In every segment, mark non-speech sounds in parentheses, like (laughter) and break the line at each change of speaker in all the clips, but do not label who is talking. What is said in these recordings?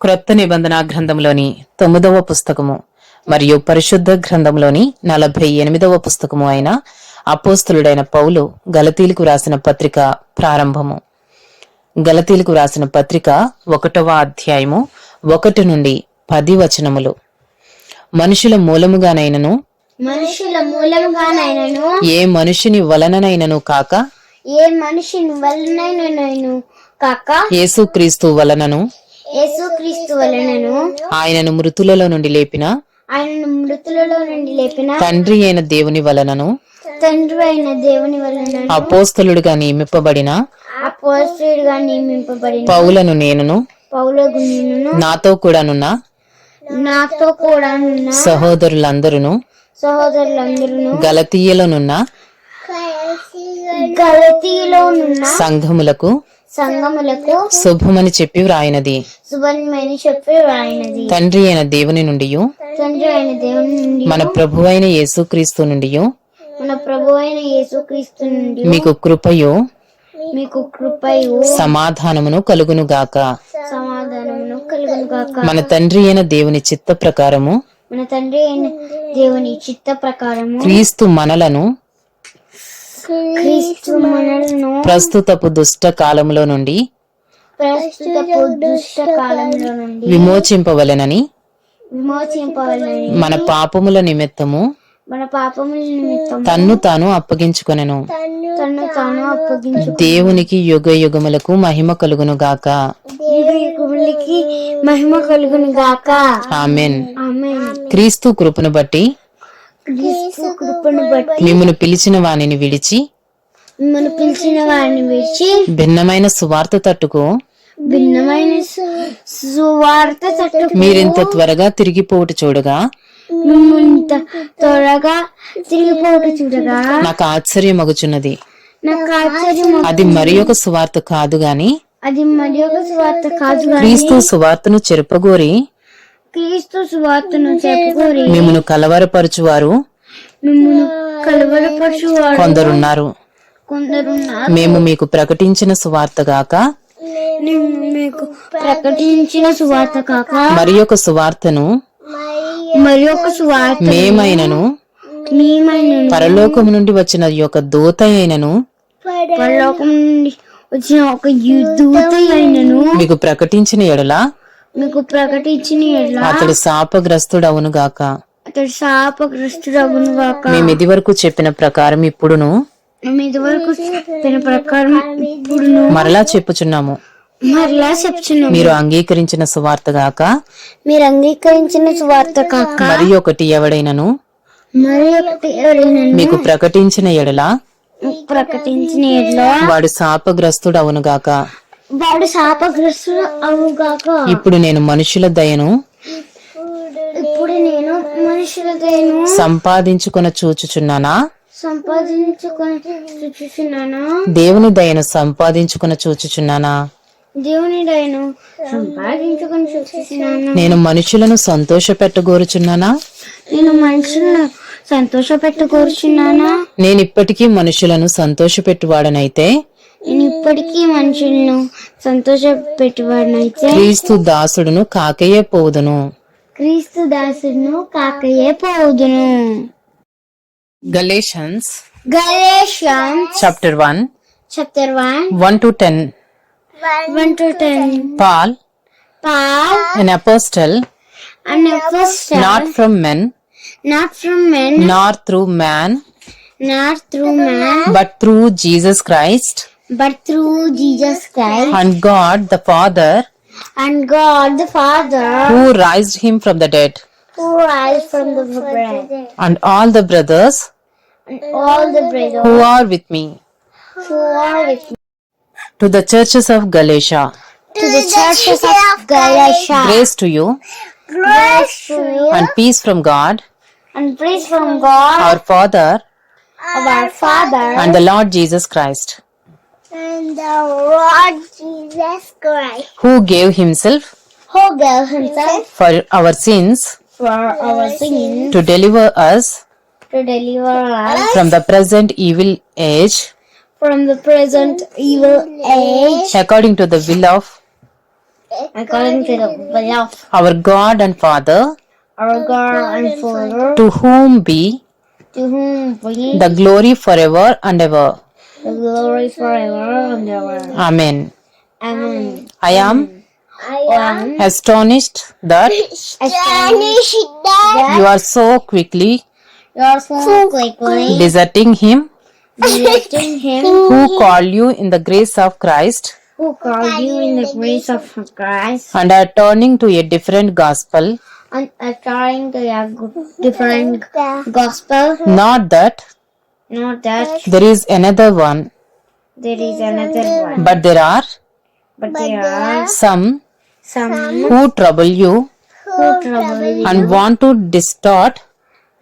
క్రొత్త నిబంధన గ్రంథంలోని తొమ్మిదవ పుస్తకము మరియు పరిశుద్ధ గ్రంథంలోని నలభై ఎనిమిదవ పుస్తకము అయిన అపోస్తులుడైన పౌలు గలతీలకు రాసిన పత్రిక ప్రారంభము. గలతీలకు రాసిన పత్రిక ఒకటవ అధ్యాయము ఒకటి నుండి పది వచనములు. మనుషుల మూలముగానైనను
మనుషుల మూలంగానైనను
ఏ మనుషుని వలననైనను కాక
ఏ మనిషిని వలనైనను కాక
యేసుక్రీస్తు వలనను
యేసుక్రీస్తు వలనను
ఆయనను మృతులలో నుండి లేపిన
ఆయనను మృతులలో నుండి లేపిన
తండ్రి అయిన దేవుని వలనను
తండ్రి అయిన దేవుని వలన
అపోస్తలుడుగా నియమింపబడిన
అపోస్తుడుగా నియమింపబడిన
పౌలను నేనును
పౌలకు నేను
నాతో కూడానున్న
నాతో కూడా ఉన్న
సహోదరులందరూ
సహోదరులందరూ
గలతీయలోనున్న
ఉన్న
సంఘములకు
సంగములకు
శుభమని చెప్పి వ్రాయినది.
సుబన్మని చెప్పి రాయినది
తండ్రి అయిన దేవుని నుండి
తండ్రి అయిన దేవుని నుండి
మన ప్రభు అయిన యేసుక్రీస్తు నుండి
మన ప్రభు అయిన యేసుక్రీస్తు నుండి
మీకు కృపయు
మీకు కృపయు
సమాధానమును కలుగును గాక.
సమాధానమును కలుగును గాక.
మన తండ్రి అయిన దేవుని చిత్త ప్రకారము
మన తండ్రి అయిన దేవుని చిత్త ప్రకారము
క్రీస్తు మనలను ప్రస్తుతపు దుష్ట కాలములో నుండి
ప్రస్తుత దుష్ట కాలంలో నుండి
విమోచింపవలెనని
విమోచింపవాలని
మన పాపముల నిమిత్తము
మన పాపముల నిమిత్తం
తన్ను తాను అప్పగించుకొనెను.
తను తాను అప్పగించు
దేవునికి యుగ యుగములకు మహిమ కలుగును గాక.
మహిమ కలుగును గాక.
ఆమెన్. క్రీస్తు కృపను బట్టి మిమ్మను పిలిచిన వానిని విడిచి
మిమ్మల్ని పిలిచిన వారిని విడిచి
భిన్నమైన సువార్త తట్టుకు.
భిన్నమైన సువార్త తట్టు
మీరింత త్వరగా తిరిగిపోటు చూడగా
మిమ్మంత త్వరగా తిరిగిపోటు చూడగా
నాకు ఆశ్చర్యమగుచున్నది.
నాకు ఆశ్చర్యం
అది మరి ఒక సువార్త కాదు గాని
అది మరి ఒక సువార్త కాదు గాని
క్రీస్తు సువార్తను చెరుపగోరి
క్రీస్తు సువార్తను చెప్పుకోరి
మిమ్మను కలవరపరచువారు.
మిమ్మల్ని కలవరపరచువాడు
కొందరున్నారు.
కొందరున్నారు.
మేము మీకు ప్రకటించిన సువార్త గాక.
మీకు ప్రకటించిన సువార్త కాక
మరి ఒక సువార్తను
మరి ఒక సువార్త
మేమైనను
మేమైన
పరలోకము నుండి వచ్చిన యొక్క దూత అయినను
పరలోకం నుండి వచ్చిన ఒక దూత అయినను
మీకు ప్రకటించిన ఎడల
మీకు ప్రకటించిన ఎడ్ల
అతడు
అతడు శాపగ్రస్తుడగును గాక.
మేము ఇది వరకు చెప్పిన ప్రకారం ఇప్పుడును.
మేము ఇదివరకు చెప్పిన ప్రకారం ఇప్పుడును.
మరలా చెప్పుచున్నాము.
మరలా చెప్తున్నాము
మీరు అంగీకరించిన సువార్త గాక.
మీరు అంగీకరించిన సువార్త కాక.
మరి ఒకటి ఎవడైనను?
మరి ఒకటి ఎవరైనా
మీకు ప్రకటించిన ఎడల?
ప్రకటించిన ఎడ్ల?
వాడు శాపగ్రస్తుడవును గాక.
వాడు శాపగ్రస్తుడు అవుగాక.
ఇప్పుడు నేను మనుషుల దయను
ఇప్పుడు నేను మనుషుల దయను
సంపాదించుకొన చూచుచున్నానా?
సంపాదించుకొని చూచుచున్నాను?
దేవుని దయను సంపాదించుకొన చూచుచున్నానా?
దేవుని దయను సంపాదించుకొని చూచుచున్నాను?
నేను మనుషులను సంతోష పెట్టగోరుచున్నానా
నేను మనుషులను సంతోష పెట్టుకోరుచున్నానా
నేను ఇప్పటికీ మనుషులను సంతోషపెట్టువాడనైతే
నేను ఇప్పటికీ మనుషులను సంతోష పెట్టువాడినైతే
క్రీస్తు దాసుడును కాకయే పోదును
క్రీస్తు దాసుడును కాకయే పోదును
Galatians
Galatian
chapter one
chapter 1
1 to 10
1 to 10
Paul
Paul
an apostle
and apostle
not from men
not from men
not through man
not through man
but through Jesus Christ
but through Jesus Christ
and God the Father
and God the Father,
who raised him from the dead.
who rise from the dead,
and all the brothers
and all the brothers
who are with me.
who are with me.
to the churches of Galatia.
To the churches of Galatia,
grace to you.
Grace to you.
And peace from God
and praise from God,
our Father
our Father,
and the Lord Jesus Christ
and the Lord Jesus Christ,
who gave himself
who gave himself
for our sins?
For our sins.
to deliver us
to deliver us
from the present evil age.
from the present evil age.
According to the will of
according to the will of
our God and Father,
our God and Father,
to whom be
to whom be
the glory forever and ever.
The glory forever and ever.
Amen.
Amen.
I am
I am
astonished that
astonished that
you are so quickly
you are so quickly
deserting him
visiting (laughs) him
who called you in the grace of Christ
who called you in the grace of Christ
and are turning to a different gospel.
and are turning to a different gospel.
Not that
Not that
there is another one,
there is another one,
but there are
but there are
some
some
who trouble you
who trouble you
and want to distort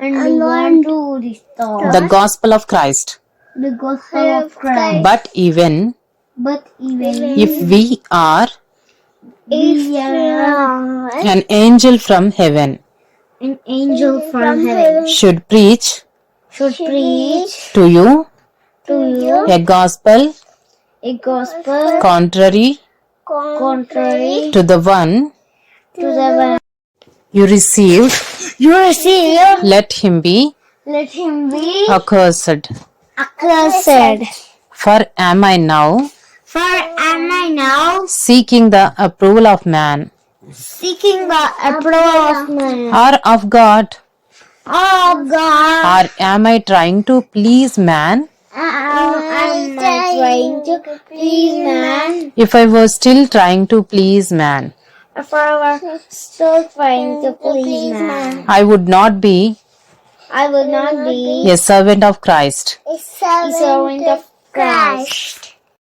and we want to restore
the gospel of Christ.
the gospel of Christ.
But even
But even
if we are
if we are
an angel from heaven,
an angel from heaven.
should preach
should preach
to you
to you
a gospel
a gospel
contrary
contrary
to the one
to the one
you received,
you receive,
let him be
let him be
accursed.
accursed.
For am I now
For am I now
seeking the approval of man
seeking the approval of man?
or of God?
Oh God,
Or am I trying to please man?
Uh-uh, am I trying to please man?
If I was still trying to please man,
If I were still trying to please man,
I would not be
I would not be
a servant of Christ.
a servant of Christ.